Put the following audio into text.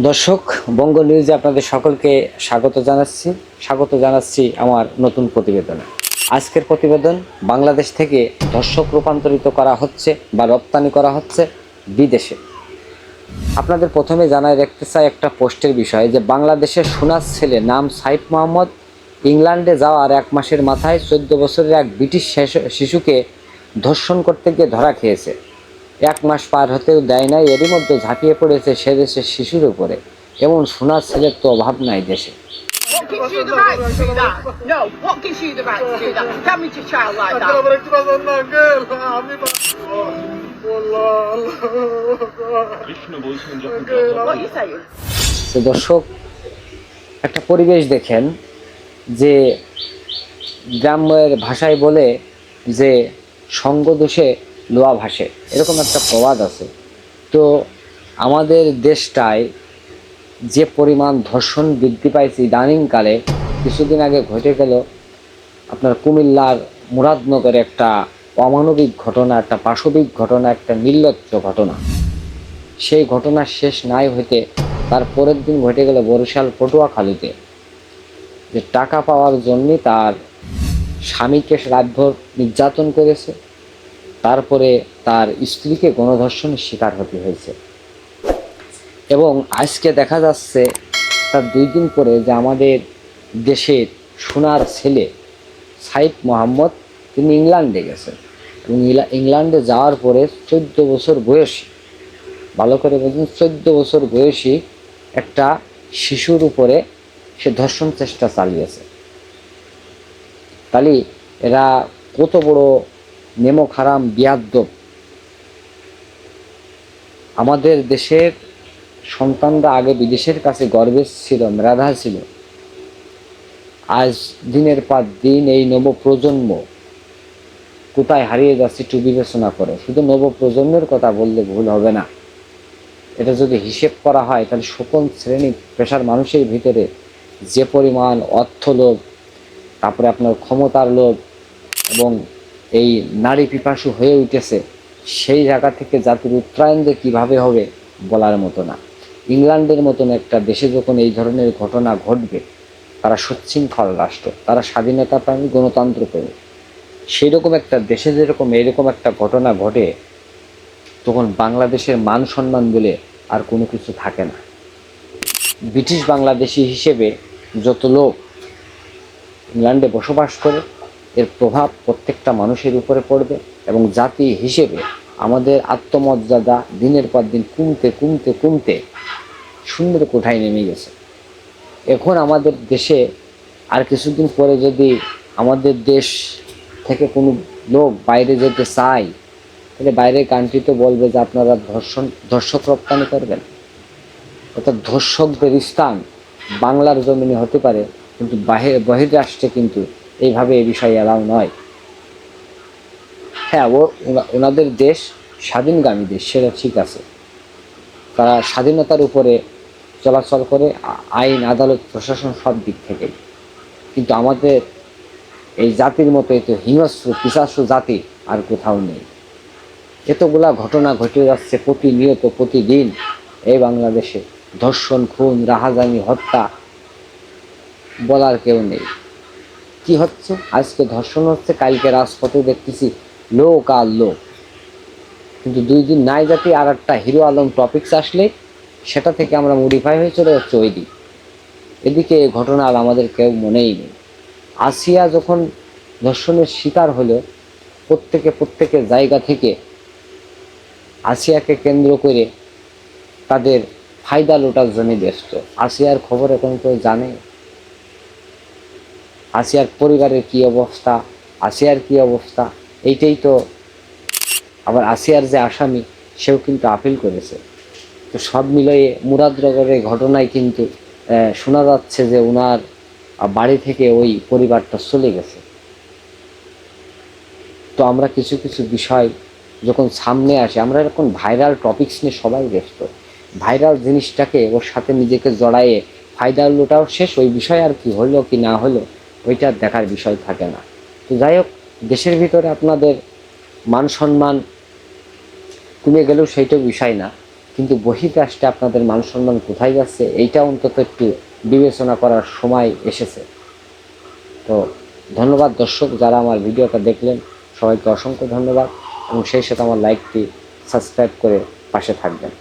দর্শক বঙ্গ নিউজে আপনাদের সকলকে স্বাগত জানাচ্ছি। স্বাগত জানাচ্ছি আমার নতুন প্রতিবেদনে। আজকের প্রতিবেদন বাংলাদেশ থেকে দর্শক রূপান্তরিত করা হচ্ছে বা রপ্তানি করা হচ্ছে বিদেশে। আপনাদের প্রথমে জানাই রাখতে চাই একটা পোস্টের বিষয় যে বাংলাদেশের সোনার ছেলে নাম সাইফ মোহাম্মদ ইংল্যান্ডে যাওয়ার এক মাসের মাথায় চোদ্দ বছরের এক ব্রিটিশ শিশু- শিশুকে ধর্ষণ করতে গিয়ে ধরা খেয়েছে। এক মাস পার হতেও দেয় নাই, এরই মধ্যে ঝাঁপিয়ে পড়েছে সে দেশের শিশুর উপরে। এমন সোনার ছেলের তো অভাব নাই দেশে। দর্শক, একটা পরিবেশ দেখেন যে গ্রামের ভাষায় বলে যে সঙ্গ দোষে লোয়া ভাসে এরকম একটা প্রবাদ আছে। তো আমাদের দেশটায় যে পরিমাণ ধর্ষণ বৃদ্ধি পাইছে ইদানিংকালে, কিছুদিন আগে ঘটে গেল আপনার কুমিল্লার মুরাদনগরে একটা অমানবিক ঘটনা, একটা পাশবিক ঘটনা, একটা নির্লজ্জ ঘটনা। সেই ঘটনা শেষ নাই হইতে তার পরের দিন ঘটে গেল বরিশাল পটুয়াখালীতে, যে টাকা পাওয়ার জন্যই তার স্বামীকে রাতভর নির্যাতন করেছে। তারপরে তার স্ত্রীকে গণধর্ষণের শিকার হতে হয়েছে। এবং আজকে দেখা যাচ্ছে তার দুই দিন পরে যে আমাদের দেশের সোনার ছেলে সাইফ মোহাম্মদ, তিনি ইংল্যান্ডে গেছেন। এবং ইংল্যান্ডে যাওয়ার পরে চোদ্দ বছর বয়সী, ভালো করে বলছেন চোদ্দ বছর বয়সী একটা শিশুর উপরে সে ধর্ষণ চেষ্টা চালিয়েছে। তাহলে এরা কত বড় নেমো খারাম বিয়াদ্দব আমাদের দেশের সন্তানরা আগে বিদেশের কাছে গর্বের ছিল মেধা ছিল। আজ দিনের পর দিন এই নব প্রজন্ম কোথায় হারিয়ে যাচ্ছে একটু বিবেচনা করে। শুধু নব প্রজন্মের কথা বললে ভুল হবে না। এটা যদি হিসেব করা হয়, তাহলে সকল শ্রেণি পেশার মানুষের ভিতরে যে পরিমাণ অর্থ লোভ, তারপরে আপনার ক্ষমতার লোভ এবং এই নারী পিপাসু হয়ে উঠেছে, সেই জায়গা থেকে জাতির উত্তরায়ণ যে কীভাবে হবে বলার মতো না। ইংল্যান্ডের মতন একটা দেশে যখন এই ধরনের ঘটনা ঘটবে, তারা সচ্ছৃঙ্খল রাষ্ট্র, তারা স্বাধীনতা প্রাণী গণতন্ত্র প্রেমী। সেই রকম একটা দেশে যেরকম এইরকম একটা ঘটনা ঘটে, তখন বাংলাদেশের মান সম্মান বলে আর কোনো কিছু থাকে না। ব্রিটিশ বাংলাদেশি হিসেবে যত লোক ইংল্যান্ডে বসবাস করে এর প্রভাব প্রত্যেকটা মানুষের উপরে পড়বে এবং জাতি হিসেবে আমাদের আত্মমর্যাদা দিনের পর দিন কমতে কমতে কমতে সুন্দর কোঠায় নেমে গেছে। এখন আমাদের দেশে আর কিছুদিন পরে যদি আমাদের দেশ থেকে কোনো লোক বাইরে যেতে চায়, তাহলে বাইরের কান্ট্রি তো বলবে যে আপনারা ধর্ষণ, ধর্ষক রপ্তানি করবেন। অর্থাৎ ধর্ষকদের স্থান বাংলার জমিনে হতে পারে, কিন্তু বাহির, বহির্রাষ্ট্রে কিন্তু এইভাবে এই বিষয়ে এলাও নয়। হ্যাঁ ও ওনাদের দেশ স্বাধীনগামী দেশ, সেটা ঠিক আছে। তারা স্বাধীনতার উপরে চলাচল করে আইন, আদালত, প্রশাসন সব দিক থেকেই। কিন্তু আমাদের এই জাতির মতো এত হিংস্র, পিসাস্য জাতি আর কোথাও নেই। এতগুলা ঘটনা ঘটে যাচ্ছে প্রতিনিয়ত, প্রতিদিন এই বাংলাদেশে। ধর্ষণ, খুন, রাহাজানি, হত্যা বলার কেউ নেই। কি হচ্ছে? আজকে ধর্ষণ হচ্ছে, কালকে রাজপথে দেখতেছি লোক আর লোক। কিন্তু দুই দিন নাই জাতি আর একটা হিরো আলম টপিকস আসলে, সেটা থেকে আমরা মডিফাই হয়ে চলে যাচ্ছে ওই দিক এদিকে ঘটনা আর আমাদের কেউ মনেই নেই। আসিয়া যখন ধর্ষণের শিকার হলো, প্রত্যেকে প্রত্যেকের জায়গা থেকে আসিয়াকে কেন্দ্র করে তাদের ফায়দা লোটার জন্য ব্যস্ত। আসিয়ার খবর এখন কেউ জানে? আসিয়ার পরিবারের কি অবস্থা, আসিয়ার কি অবস্থা, এইটাই তো আবার আসিয়ার যে আসামি, সেও কিন্তু আপিল করেছে। তো সব মিলিয়ে মুরাদনগরের ঘটনায় কিন্তু শোনা যাচ্ছে যে ওনার বাড়ি থেকে ওই পরিবারটা চলে গেছে। তো আমরা কিছু কিছু বিষয় যখন সামনে আসে, আমরা এরকম ভাইরাল টপিকস নিয়ে সবাই ব্যস্ত। ভাইরাল জিনিসটাকে ওর সাথে নিজেকে জড়ায়ে, ফায়দা লোটাও শেষ, ওই বিষয় আর কি হলো কি না হলো ওইটা দেখার বিষয় থাকে না। তো যাই হোক, দেশের ভিতরে আপনাদের মান সম্মান কমে গেলেও সেইটা বিষয় না, কিন্তু বহির্রাষ্ট্রে আপনাদের মান সম্মান কোথায় যাচ্ছে, এইটা অন্তত একটু বিবেচনা করার সময় এসেছে। তো ধন্যবাদ দর্শক যারা আমার ভিডিওটা দেখলেন, সবাইকে অসংখ্য ধন্যবাদ এবং সেই সাথে আমার লাইকটি সাবস্ক্রাইব করে পাশে থাকবেন।